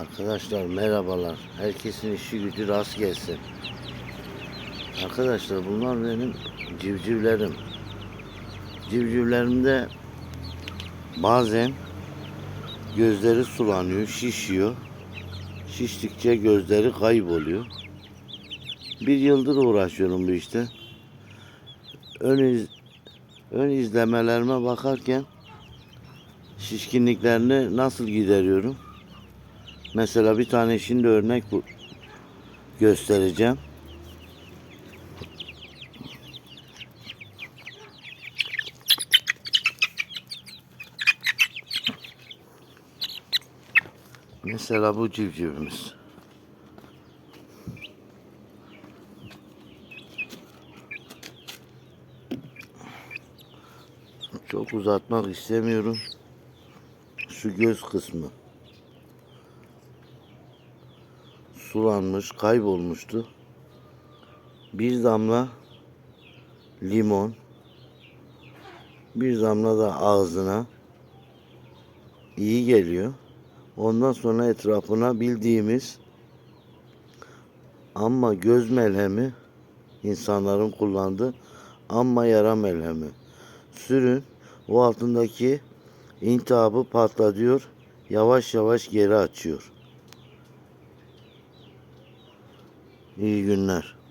Arkadaşlar merhabalar. Herkesin işi gücü rast gelsin. Arkadaşlar bunlar benim civcivlerim. Civcivlerimde bazen gözleri sulanıyor, şişiyor. Şiştikçe gözleri kayboluyor. Bir yıldır uğraşıyorum bu işte. Ön, iz, ön izlemelerime bakarken şişkinliklerini nasıl gideriyorum? Mesela bir tane şimdi örnek bu- göstereceğim. Mesela bu civcivimiz. Çok uzatmak istemiyorum. Şu göz kısmı. Sulanmış, kaybolmuştu. Bir damla limon, bir damla da ağzına iyi geliyor. Ondan sonra etrafına bildiğimiz amma göz melhemi insanların kullandığı amma yara melhemi. Sürün o altındaki intihabı patlatıyor. Yavaş yavaş geri açıyor. İyi günler.